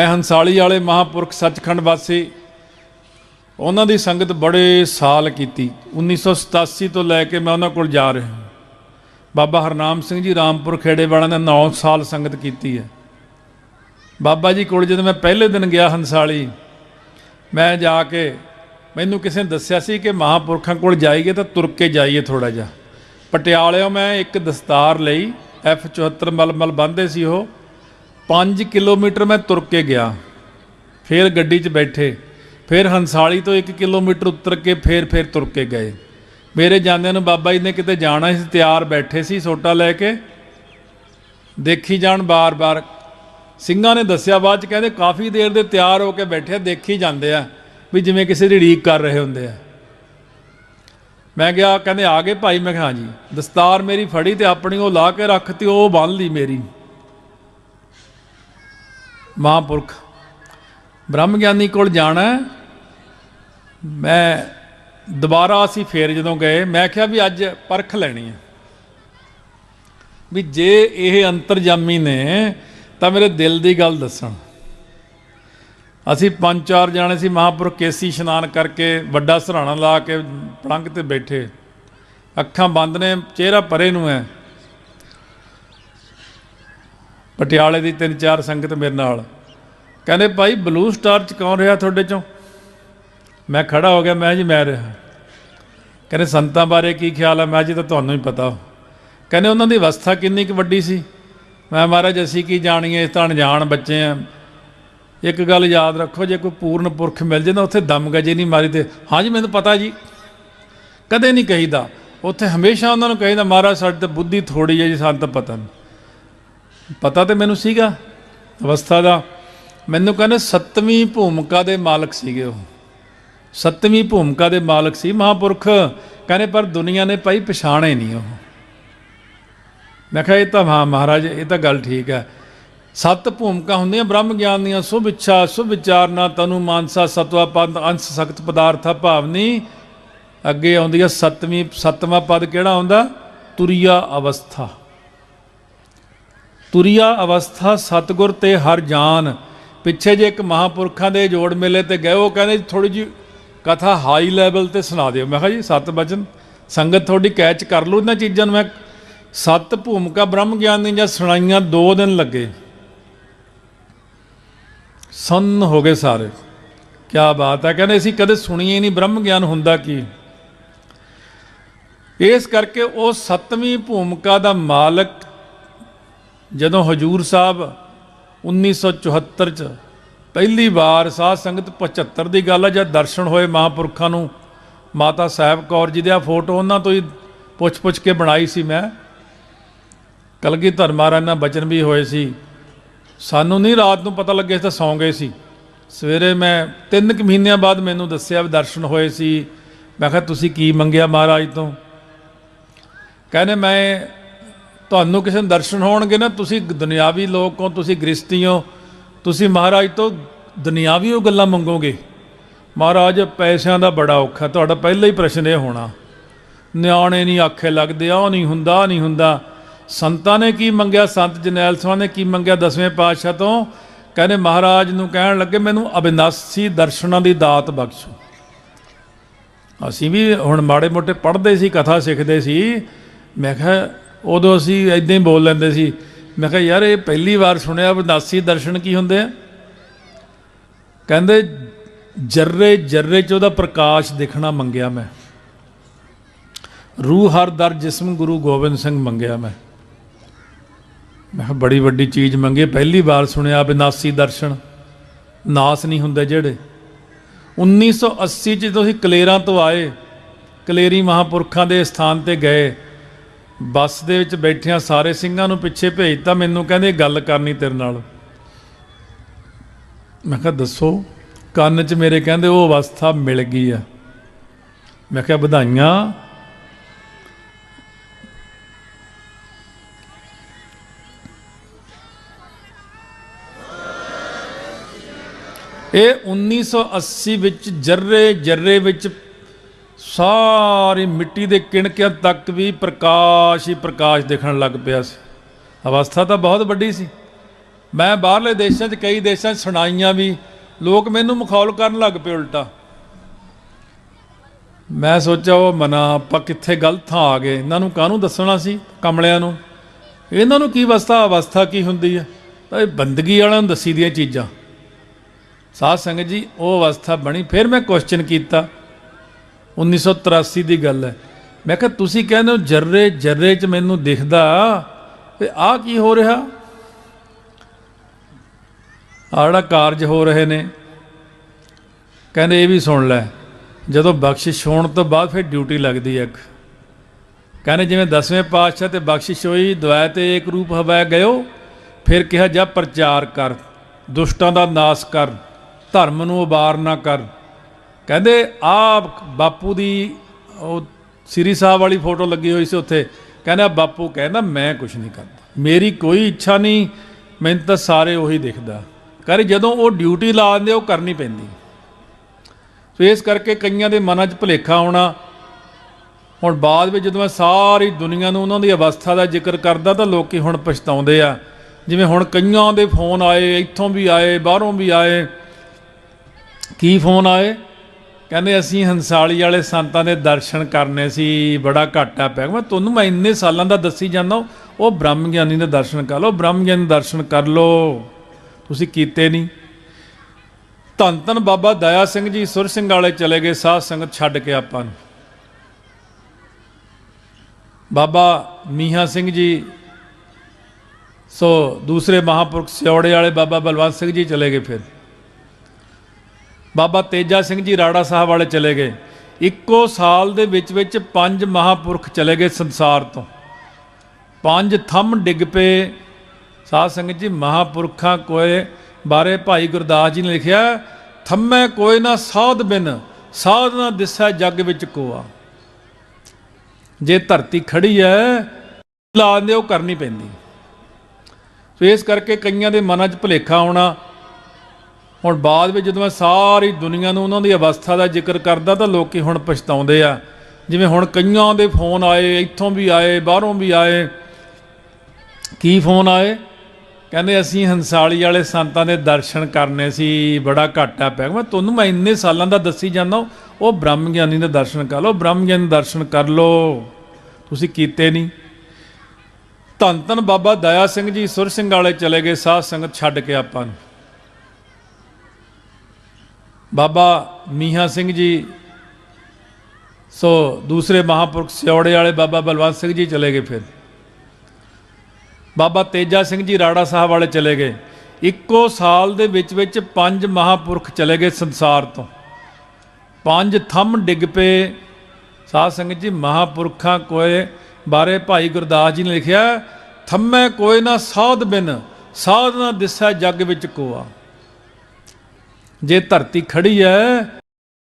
ਮੈਂ ਹੰਸਾਲੀ ਵਾਲੇ ਮਹਾਪੁਰਖ ਸੱਚਖੰਡ ਵਾਸੀ, ਉਹਨਾਂ ਦੀ ਸੰਗਤ ਬੜੇ ਸਾਲ ਕੀਤੀ। 1987 ਤੋਂ ਲੈ ਕੇ ਮੈਂ ਉਹਨਾਂ ਕੋਲ ਜਾ ਰਿਹਾ ਬਾਬਾ ਹਰਨਾਮ ਸਿੰਘ ਜੀ ਰਾਮਪੁਰ ਖੇੜੇ ਵਾਲਿਆਂ ਨੇ 9 ਸਾਲ ਸੰਗਤ ਕੀਤੀ ਹੈ। ਬਾਬਾ ਜੀ ਕੋਲ ਜਦੋਂ ਮੈਂ ਪਹਿਲੇ ਦਿਨ ਗਿਆ ਹੰਸਾਲੀ, ਮੈਂ ਜਾ ਕੇ ਮੈਨੂੰ ਕਿਸੇ ਨੇ ਦੱਸਿਆ ਸੀ ਕਿ ਮਹਾਪੁਰਖਾਂ ਕੋਲ ਜਾਈਏ ਤਾਂ ਤੁਰ ਕੇ ਜਾਈਏ ਥੋੜਾ ਜਿਹਾ। ਪਟਿਆਲਿਓਂ ਮੈਂ ਇੱਕ ਦਸਤਾਰ ਲਈ F74 ਮਲਮਲ ਬੰਦੇ ਸੀ ਉਹ। 5 ਕਿਲੋਮੀਟਰ ਮੈਂ ਤੁਰ ਕੇ ਗਿਆ। ਫਿਰ ਗੱਡੀ 'ਚ ਬੈਠੇ। ਫਿਰ ਹੰਸਾਲੀ ਤੋਂ 1 ਕਿਲੋਮੀਟਰ ਉੱਤਰ ਕੇ ਫਿਰ ਫਿਰ ਤੁਰ ਕੇ ਗਏ। ਮੇਰੇ ਜਾਂਦਿਆਂ ਨੂੰ ਬਾਬਾ ਜੀ ਨੇ ਕਿਤੇ ਜਾਣਾ ਸੀ, ਤਿਆਰ ਬੈਠੇ ਸੀ ਸੋਟਾ ਲੈ ਕੇ। ਦੇਖੀ ਜਾਣ ਬਾਰ-ਬਾਰ ਸਿੰਘਾਂ ਨੇ ਦੱਸਿਆ ਬਾਅਦ ਚ, ਕਹਿੰਦੇ ਕਾਫੀ ਦੇਰ ਦੇ ਤਿਆਰ ਹੋ ਕੇ ਬੈਠੇ ਦੇਖੀ ਜਾਂਦੇ ਆ ਵੀ ਜਿਵੇਂ ਕਿਸੇ ਦੀ ਢੀਕ ਕਰ ਰਹੇ ਹੁੰਦੇ ਆ। ਮੈਂ ਗਿਆ ਕਹਿੰਦੇ ਆ ਗਏ ਭਾਈ, ਮੈਂ ਕਿਹਾ ਹਾਂਜੀ। ਦਸਤਾਰ ਮੇਰੀ ਫੜੀ ਤੇ ਆਪਣੀ ਉਹ ਲਾ ਕੇ ਰੱਖਤੀ ਉਹ ਬੰਨ ਲਈ ਮੇਰੀ। ਮਹਾਂਪੁਰਖ, ਬ੍ਰਹਮ ਗਿਆਨੀ ਕੋਲ ਜਾਣਾ ਮੈਂ ਦੁਬਾਰਾ ਅਸੀਂ ਫੇਰ ਜਦੋਂ ਗਏ, ਮੈਂ ਕਿਹਾ ਵੀ ਅੱਜ ਪਰਖ ਲੈਣੀ ਹੈ। ਵੀ ਜੇ ਇਹ ਅੰਤਰਜਾਮੀ ਨੇ, ਤਾਂ ਮੇਰੇ ਦਿਲ ਦੀ ਗੱਲ ਦੱਸਣ। ਅਸੀਂ ਪੰਜ ਚਾਰ ਜਾਣੇ ਸੀ ਮਹਾਂਪੁਰਖ, ਕੇਸੀ ਇਸ਼ਨਾਨ ਕਰਕੇ ਵੱਡਾ ਸਰਾਣਾ ਲਾ ਕੇ ਪਲੰਘ ਤੇ ਬੈਠੇ। ਅੱਖਾਂ ਬੰਦ ਨੇ, ਚਿਹਰਾ ਪਰੇ ਨੂੰ ਹੈ। ਪਟਿਆਲੇ ਦੀ ਤਿੰਨ ਚਾਰ ਸੰਗਤ ਮੇਰੇ ਨਾਲ। ਕਹਿੰਦੇ, ਭਾਈ ਬਲੂ ਸਟਾਰ ਚ ਕੌਣ ਰਿਹਾ ਤੁਹਾਡੇ ਚੋਂ? ਮੈਂ ਖੜਾ ਹੋ ਗਿਆ, ਮੈਂ ਜੀ, ਮੈਂ ਰਿਹਾ। ਕਹਿੰਦੇ, ਸੰਤਾਂ ਬਾਰੇ ਕੀ ਖਿਆਲ ਹੈ ਮੈਂ ਜੀ ਤਾਂ ਤੁਹਾਨੂੰ ਹੀ ਪਤਾ। ਕਹਿੰਦੇ, ਉਹਨਾਂ ਦੀ ਅਵਸਥਾ ਕਿੰਨੀ ਕੁ ਵੱਡੀ ਸੀ? ਮੈਂ, ਮਹਾਰਾਜ, ਅਸੀਂ ਕੀ ਜਾਣੀਏ? ਇਸ ਤਾਂ ਅਣਜਾਣ ਬੱਚੇ ਆ। ਇੱਕ ਗੱਲ ਯਾਦ ਰੱਖੋ, ਜੇ ਕੋਈ ਪੂਰਨ ਪੁਰਖ ਮਿਲ ਜੇ ਨਾ, ਉੱਥੇ ਦਮ ਗਜੇ ਨਹੀਂ ਮਾਰੀ ਤੇ ਹਾਂਜੀ ਮੈਨੂੰ ਪਤਾ ਜੀ। ਕਦੇ ਨਹੀਂ ਕਹੀਦਾ। ਉੱਥੇ ਹਮੇਸ਼ਾ ਉਹਨਾਂ ਨੂੰ ਕਹੀਦਾ, ਮਹਾਰਾਜ, ਸਾਡੇ ਤੇ ਬੁੱਧੀ ਥੋੜੀ ਹੈ ਜੀ, ਸਾਨੂੰ ਤਾਂ ਪਤਾ ਨਹੀਂ। ਪਤਾ ਤੇ ਮੈਨੂੰ ਸੀਗਾ, ਅਵਸਥਾ ਦਾ। ਮੈਨੂੰ ਕਹਿੰਦੇ ਸੱਤਵੀਂ ਭੂਮਿਕਾ ਦੇ ਮਾਲਕ ਸੀਗੇ ਉਹ। ਸੱਤਵੀਂ ਭੂਮਿਕਾ ਦੇ ਮਾਲਕ ਸੀ ਮਹਾਪੁਰਖ। ਕਹਿੰਦੇ ਪਰ ਦੁਨੀਆ ਨੇ ਭਾਈ ਪਛਾਣੇ ਨਹੀਂ ਉਹ। ਮੈਂ ਕਿਹਾ, ਇਹ ਤਾਂ ਹਾਂ ਮਹਾਰਾਜ, ਇਹ ਤਾਂ ਗੱਲ ਠੀਕ ਹੈ। ਸੱਤ ਭੂਮਿਕਾ ਹੁੰਦੀਆਂ, ਬ੍ਰਹਮ ਗਿਆਨ ਦੀਆਂ, ਸੁਭ ਇੱਛਾ, ਸੁਭ ਵਿਚਾਰਨਾ, ਤਨੂ, ਮਾਨਸਾ, ਸਤਵਾ ਪਦ, ਅੰਸ਼, ਸਖਤ ਪਦਾਰਥਾ, ਭਾਵਨੀ। ਅੱਗੇ ਆਉਂਦੀ ਹੈ ਸੱਤਵੀਂ, ਸੱਤਵਾਂ ਪਦ ਕਿਹੜਾ ਆਉਂਦਾ? ਤੁਰੀਆ ਅਵਸਥਾ। ਤੁਰੀਆ ਅਵਸਥਾ ਸਤਗੁਰ ਤੇ ਹਰ ਜਾਨ। ਪਿੱਛੇ ਜੇ ਇੱਕ ਮਹਾਪੁਰਖਾਂ ਦੇ ਜੋੜ ਮੇਲੇ ਤੇ ਗਏ, ਉਹ ਕਹਿੰਦੇ ਥੋੜੀ ਜੀ ਕਥਾ ਹਾਈ ਲੈਵਲ ਤੇ ਸੁਣਾ ਦਿਓ। ਮੈਂ ਕਿਹਾ ਜੀ, ਸੱਤ ਬਚਨ, ਸੰਗਤ ਤੁਹਾਡੀ ਕੈਚ ਕਰ ਲਓ ਇਹਨਾਂ ਚੀਜ਼ਾਂ ਨੂੰ। ਮੈਂ ਸੱਤ ਭੂਮਿਕਾ ਬ੍ਰਹਮ ਗਿਆਨ ਦੀਆਂ ਸੁਣਾਈਆਂ ਦੋ ਦਿਨ ਲੱਗੇ। ਸੰਨ ਹੋ ਗਏ ਸਾਰੇ। ਕੀ ਬਾਤ ਹੈ, ਕਹਿੰਦੇ ਅਸੀਂ ਕਦੇ ਸੁਣੀਏ ਨਹੀਂ, ਬ੍ਰਹਮ ਗਿਆਨ ਹੁੰਦਾ ਕੀ? ਇਸ ਕਰਕੇ ਉਹ ਸੱਤਵੀਂ ਭੂਮਿਕਾ ਦਾ ਮਾਲਕ ਜਦੋਂ ਹਜੂਰ ਸਾਹਿਬ 1974 ਚ ਪਹਿਲੀ ਵਾਰ ਸਾਧ ਸੰਗਤ 75 ਦੀ ਗੱਲ ਹੈ ਜਦ ਦਰਸ਼ਨ ਹੋਏ ਮਹਾਂਪੁਰਖਾਂ ਨੂੰ, ਮਾਤਾ ਸਾਹਿਬ ਕੌਰ ਜੀ ਦੀ ਆ ਫੋਟੋ ਉਹਨਾਂ ਤੋਂ ਹੀ ਪੁੱਛ-ਪੁੱਛ ਕੇ ਬਣਾਈ ਸੀ ਮੈਂ। ਕਲਗੀਧਰ ਮਹਾਰਾਜ ਨਾਲ ਬਚਨ ਵੀ ਹੋਏ ਸੀ। ਸਾਨੂੰ ਨਹੀਂ ਰਾਤ ਨੂੰ ਪਤਾ ਲੱਗਿਆ ਤਾਂ ਸੌਂ ਗਏ ਸੀ। ਸਵੇਰੇ ਮੈਂ ਤਿੰਨ ਕੁ ਮਹੀਨਿਆਂ ਬਾਅਦ ਮੈਨੂੰ ਦੱਸਿਆ ਵੀ ਦਰਸ਼ਨ ਹੋਏ ਸੀ। ਮੈਂ ਕਿਹਾ, ਤੁਸੀਂ ਕੀ ਮੰਗਿਆ ਮਹਾਰਾਜ ਤੋਂ? ਕਹਿੰਦੇ, ਮੈਂ ਤੁਹਾਨੂੰ ਕਿਸੇ ਨੂੰ ਦਰਸ਼ਨ ਹੋਣਗੇ ਨਾ, ਤੁਸੀਂ ਦੁਨਿਆਵੀ ਲੋਕ ਹੋ, ਤੁਸੀਂ ਗ੍ਰਸਤੀ ਹੋ, ਤੁਸੀਂ ਮਹਾਰਾਜ ਤੋਂ ਦੁਨਿਆਵੀ ਉਹ ਗੱਲਾਂ ਮੰਗੋਗੇ। ਮਹਾਰਾਜ, ਪੈਸਿਆਂ ਦਾ ਬੜਾ ਔਖਾ, ਤੁਹਾਡਾ ਪਹਿਲਾ ਹੀ ਪ੍ਰਸ਼ਨ ਇਹ ਹੋਣਾ। ਨਿਆਣੇ ਨਹੀਂ ਆਖੇ ਲੱਗਦੇ ਆ ਉਹ ਨਹੀਂ ਹੁੰਦਾ, ਆਹ ਨਹੀਂ ਹੁੰਦਾ। ਸੰਤਾਂ ਨੇ ਕੀ ਮੰਗਿਆ? ਸੰਤ ਜਨੈਲ ਸਾਹਿਬ ਨੇ ਕੀ ਮੰਗਿਆ ਦਸਵੇਂ ਪਾਤਸ਼ਾਹ ਤੋਂ? ਕਹਿੰਦੇ, ਮਹਾਰਾਜ ਨੂੰ ਕਹਿਣ ਲੱਗੇ, ਮੈਨੂੰ ਅਬਿਨਾਸੀ ਦਰਸ਼ਨਾਂ ਦੀ ਦਾਤ ਬਖਸ਼ੋ। ਅਸੀਂ ਵੀ ਹੁਣ ਮਾੜੇ ਮੋਟੇ ਪੜ੍ਹਦੇ ਸੀ, ਕਥਾ ਸਿੱਖਦੇ ਸੀ। ਮੈਂ ਕਿਹਾ ਉਦੋਂ ਅਸੀਂ ਇਦਾਂ ਹੀ ਬੋਲ ਲੈਂਦੇ ਸੀ, ਮੈਂ ਕਿਹਾ ਯਾਰ ਇਹ ਪਹਿਲੀ ਵਾਰ ਸੁਣਿਆ ਅਬਿਨਾਸੀ ਦਰਸ਼ਨ ਕੀ ਹੁੰਦੇ ਆ? ਕਹਿੰਦੇ, ਜਰਰੇ ਜਰਰੇ ਚ ਉਹਦਾ ਪ੍ਰਕਾਸ਼ ਦਿਖਣਾ ਮੰਗਿਆ ਮੈਂ। ਰੂਹ ਹਰ ਦਰ ਜਿਸਮ ਗੁਰੂ ਗੋਬਿੰਦ ਸਿੰਘ ਮੰਗਿਆ ਮੈਂ। ਮੈਂ ਕਿਹਾ ਬੜੀ ਵੱਡੀ ਚੀਜ਼ ਮੰਗੀ, ਪਹਿਲੀ ਵਾਰ ਸੁਣਿਆ ਬਿਨਾਸੀ ਦਰਸ਼ਨ। ਨਾਸ ਨਹੀਂ ਹੁੰਦੇ ਜਿਹੜੇ। 1980 ਚ ਤੁਸੀਂ ਕਲੇਰਾਂ ਤੋਂ ਆਏ, ਕਲੇਰੀ ਮਹਾਪੁਰਖਾਂ ਦੇ ਸਥਾਨ ਤੇ ਗਏ ਬੱਸ ਦੇ ਵਿੱਚ ਬੈਠਿਆਂ ਸਾਰੇ ਸਿੰਘਾਂ ਨੂੰ ਪਿੱਛੇ ਭੇਜਤਾ ਮੈਨੂੰ ਕਹਿੰਦੇ ਗੱਲ ਕਰਨੀ ਤੇਰੇ ਨਾਲ। ਮੈਂ ਕਿਹਾ, ਦੱਸੋ, ਕੰਨ 'ਚ ਮੇਰੇ ਕਹਿੰਦੇ ਉਹ ਅਵਸਥਾ ਮਿਲ ਗਈ ਆ? ਮੈਂ ਕਿਹਾ, ਵਧਾਈਆਂ। ਇਹ 1980 ਵਿੱਚ ਜਰਰੇ ਜਰਰੇ ਵਿੱਚ ਸਾਰੀ ਮਿੱਟੀ ਦੇ ਕਿਣਕਿਆਂ ਤੱਕ ਵੀ ਪ੍ਰਕਾਸ਼ ਹੀ ਪ੍ਰਕਾਸ਼ ਦਿਖਣ ਲੱਗ ਪਿਆ ਸੀ। ਅਵਸਥਾ ਤਾਂ ਬਹੁਤ ਵੱਡੀ ਸੀ। ਮੈਂ ਬਾਹਰਲੇ ਦੇਸ਼ਾਂ 'ਚ, ਕਈ ਦੇਸ਼ਾਂ 'ਚ ਸੁਣਾਈਆਂ ਵੀ, ਲੋਕ ਮੈਨੂੰ ਮਖੌਲ ਕਰਨ ਲੱਗ ਪਏ ਉਲਟਾ। ਮੈਂ ਸੋਚਿਆ, ਉਹ ਮਨਾ, ਆਪਾਂ ਕਿੱਥੇ ਗਲਤ ਥਾਂ ਆ ਗਏ? ਇਹਨਾਂ ਨੂੰ ਕਾਹਨੂੰ ਦੱਸਣਾ ਸੀ, ਕਮਲਿਆਂ ਨੂੰ? ਇਹਨਾਂ ਨੂੰ ਕੀ ਅਵਸਥਾ ਅਵਸਥਾ ਕੀ ਹੁੰਦੀ ਹੈ ਤਾਂ ਇਹ ਬੰਦਗੀ ਵਾਲਿਆਂ ਨੂੰ ਦੱਸੀ ਦੀਆਂ ਚੀਜ਼ਾਂ। ਸਾਧ ਸੰਗਤ ਜੀ, ਉਹ ਅਵਸਥਾ ਬਣੀ, ਫਿਰ ਮੈਂ ਕੁਐਸਚਨ ਕੀਤਾ 1983 ਦੀ ਗੱਲ ਹੈ। ਮੈਂ ਕਿਹਾ, ਤੁਸੀਂ ਕਹਿੰਦੇ ਹੋ ਜਰਰੇ ਜਰਰੇ 'ਚ ਮੈਨੂੰ ਦਿਖਦਾ ਵੀ ਆਹ ਕੀ ਹੋ ਰਿਹਾ? ਆੜਾ ਕਾਰਜ ਹੋ ਰਹੇ ਨੇ, ਕਹਿੰਦੇ ਇਹ ਵੀ ਸੁਣ ਲੈ, ਜਦੋਂ ਬਖਸ਼ਿਸ਼ ਹੋਣ ਤੋਂ ਬਾਅਦ ਫਿਰ ਡਿਊਟੀ ਲੱਗਦੀ ਹੈ ਇੱਕ। ਕਹਿੰਦੇ ਜਿਵੇਂ ਦਸਵੇਂ ਪਾਤਸ਼ਾਹ ਤੇ ਬਖਸ਼ਿਸ਼ ਹੋਈ ਦਵਾਇ ਤੇ ਇੱਕ ਰੂਪ ਹਵੈ ਗਇਓ, ਫਿਰ ਕਿਹਾ ਜਾ ਪ੍ਰਚਾਰ ਕਰ, ਦੁਸ਼ਟਾਂ ਦਾ ਨਾਸ ਕਰ, ਧਰਮ ਨੂੰ ਉਬਾਰ ਨਾ ਕਰ। ਕਹਿੰਦੇ ਆ ਬਾਪੂ ਦੀ, ਉਹ ਸ੍ਰੀ ਸਾਹਿਬ ਵਾਲੀ ਫੋਟੋ ਲੱਗੀ ਹੋਈ ਸੀ ਉੱਥੇ। ਕਹਿੰਦਾ, ਬਾਪੂ ਕਹਿੰਦਾ, ਮੈਂ ਕੁਝ ਨਹੀਂ ਕਰਦਾ। ਮੇਰੀ ਕੋਈ ਇੱਛਾ ਨਹੀਂ, ਮੈਨੂੰ ਤਾਂ ਸਾਰੇ ਉਹੀ ਦਿਖਦਾ। ਕਰ ਜਦੋਂ ਉਹ ਡਿਊਟੀ ਲਾ ਦਿੰਦੇ, ਉਹ ਕਰਨੀ ਪੈਂਦੀ। ਸੋ ਇਸ ਕਰਕੇ ਕਈਆਂ ਦੇ ਮਨਾਂ 'ਚ ਭੁਲੇਖਾ ਆਉਣਾ, ਹੁਣ ਬਾਅਦ ਵਿੱਚ ਜਦੋਂ ਮੈਂ ਸਾਰੀ ਦੁਨੀਆ ਨੂੰ ਉਹਨਾਂ ਦੀ ਅਵਸਥਾ ਦਾ ਜ਼ਿਕਰ ਕਰਦਾ, ਤਾਂ ਲੋਕੀ ਹੁਣ ਪਛਤਾਉਂਦੇ ਆ। ਜਿਵੇਂ ਹੁਣ ਕਈਆਂ ਦੇ ਫੋਨ ਆਏ, ਇੱਥੋਂ ਵੀ ਆਏ, ਬਾਹਰੋਂ ਵੀ ਆਏ। ਕੀ ਫੋਨ ਆਏ? ਕਹਿੰਦੇ ਅਸੀਂ ਹੰਸਾਲੀ ਵਾਲੇ ਸੰਤਾਂ ਦੇ ਦਰਸ਼ਨ ਕਰਨੇ ਸੀ, ਬੜਾ ਘਾਟਾ ਪਿਆ। ਮੈਂ ਤੁਹਾਨੂੰ ਮੈਂ ਇੰਨੇ ਸਾਲਾਂ ਦਾ ਦੱਸੀ ਜਾਂਦਾ ਉਹ ਬ੍ਰਹਮ ਗਿਆਨੀ ਦੇ ਦਰਸ਼ਨ ਕਰ ਲਓ, ਬ੍ਰਹਮ ਗਿਆਨੀ ਦਰਸ਼ਨ ਕਰ ਲਓ। ਤੁਸੀਂ ਕੀਤੇ ਨਹੀਂ। ਧੰਨ ਧੰਨ ਬਾਬਾ ਦਇਆ ਸਿੰਘ ਜੀ, ਸੁਰ ਸਿੰਘ ਵਾਲੇ ਚਲੇ ਗਏ, ਸਾਧ ਸੰਗਤ ਛੱਡ ਕੇ ਆਪਾਂ ਨੂੰ। ਬਾਬਾ ਮੀਹਾ ਸਿੰਘ ਜੀ, ਸੋ ਦੂਸਰੇ ਮਹਾਪੁਰਖ ਸਿਉੜੇ ਵਾਲੇ ਬਾਬਾ ਬਲਵੰਤ ਸਿੰਘ ਜੀ ਚਲੇ ਗਏ ਫਿਰ। ਬਾਬਾ ਤੇਜਾ ਸਿੰਘ ਜੀ ਰਾੜਾ ਸਾਹਿਬ ਵਾਲੇ ਚਲੇ ਗਏ। ਇੱਕੋ ਸਾਲ ਦੇ ਵਿੱਚ ਵਿੱਚ ਪੰਜ ਮਹਾਪੁਰਖ ਚਲੇ ਗਏ ਸੰਸਾਰ ਤੋਂ। ਪੰਜ ਥੰਮ ਡਿੱਗ ਪਏ। ਸਾਧ ਸੰਗਤ ਜੀ, ਮਹਾਪੁਰਖਾਂ ਕੋਏ ਬਾਰੇ ਭਾਈ ਗੁਰਦਾਸ ਜੀ ਨੇ ਲਿਖਿਆ, ਥੰਮੈ ਕੋਈ ਨਾ ਸਾਧ ਬਿਨ, ਸਾਧ ਨਾ ਦਿਸੈ ਜੱਗ ਵਿੱਚ ਕੋਆ। ਜੇ ਧਰਤੀ ਖੜੀ ਹੈ ਲਾਉਂਦੇ ਉਹ ਕਰਨੀ ਪੈਂਦੀ। ਸੋ ਇਸ ਕਰਕੇ ਕਈਆਂ ਦੇ ਮਨਾਂ 'ਚ ਭੁਲੇਖਾ ਆਉਣਾ ਹੁਣ ਬਾਅਦ ਵਿੱਚ ਜਦੋਂ ਮੈਂ ਸਾਰੀ ਦੁਨੀਆ ਨੂੰ ਉਹਨਾਂ ਦੀ ਅਵਸਥਾ ਦਾ ਜ਼ਿਕਰ ਕਰਦਾ ਤਾਂ ਲੋਕੀ ਹੁਣ ਪਛਤਾਉਂਦੇ ਆ। ਜਿਵੇਂ ਹੁਣ ਕਈਆਂ ਦੇ ਫੋਨ ਆਏ, ਇੱਥੋਂ ਵੀ ਆਏ, ਬਾਹਰੋਂ ਵੀ ਆਏ। ਕੀ ਫੋਨ ਆਏ? ਕਹਿੰਦੇ ਅਸੀਂ ਹੰਸਾਲੀ ਵਾਲੇ ਸੰਤਾਂ ਦੇ ਦਰਸ਼ਨ ਕਰਨੇ ਸੀ, ਬੜਾ ਘਾਟਾ ਪਿਆ। ਮੈਂ ਤੁਹਾਨੂੰ ਮੈਂ ਇੰਨੇ ਸਾਲਾਂ ਦਾ ਦੱਸੀ ਜਾਂਦਾ ਉਹ ਬ੍ਰਹਮ ਗਿਆਨੀ ਦੇ ਦਰਸ਼ਨ ਕਰ ਲਓ, ਬ੍ਰਹਮ ਗਿਆਨੀ ਦਰਸ਼ਨ ਕਰ ਲਓ। ਤੁਸੀਂ ਕੀਤੇ ਨਹੀਂ। ਧੰਨ ਧੰਨ ਬਾਬਾ ਦਇਆ ਸਿੰਘ ਜੀ, ਸੁਰ ਸਿੰਘ ਵਾਲੇ ਚਲੇ ਗਏ, ਸਾਧ ਸੰਗਤ ਛੱਡ ਕੇ ਆਪਾਂ ਨੂੰ। ਬਾਬਾ ਮੀਹਾ ਸਿੰਘ ਜੀ, ਸੋ ਦੂਸਰੇ ਮਹਾਪੁਰਖ ਸਿਉੜੇ ਵਾਲੇ ਬਾਬਾ ਬਲਵੰਤ ਸਿੰਘ ਜੀ ਚਲੇ ਗਏ ਫਿਰ। ਬਾਬਾ ਤੇਜਾ ਸਿੰਘ ਜੀ ਰਾੜਾ ਸਾਹਿਬ ਵਾਲੇ ਚਲੇ ਗਏ। ਇੱਕੋ ਸਾਲ ਦੇ ਵਿੱਚ ਵਿੱਚ ਪੰਜ ਮਹਾਪੁਰਖ ਚਲੇ ਗਏ ਸੰਸਾਰ ਤੋਂ। ਪੰਜ ਥੰਮ ਡਿੱਗ ਪਏ। ਸਾਧ ਸੰਗਤ ਜੀ, ਮਹਾਪੁਰਖਾਂ ਕੋਏ ਬਾਰੇ ਭਾਈ ਗੁਰਦਾਸ ਜੀ ਨੇ ਲਿਖਿਆ, ਥੰਮੈ ਕੋਈ ਨਾ ਸਾਧ ਬਿਨ, ਸਾਧ ਨਾ ਦਿਸੈ ਜੱਗ ਵਿੱਚ ਕੋਆ। ਜੇ ਧਰਤੀ ਖੜੀ ਹੈ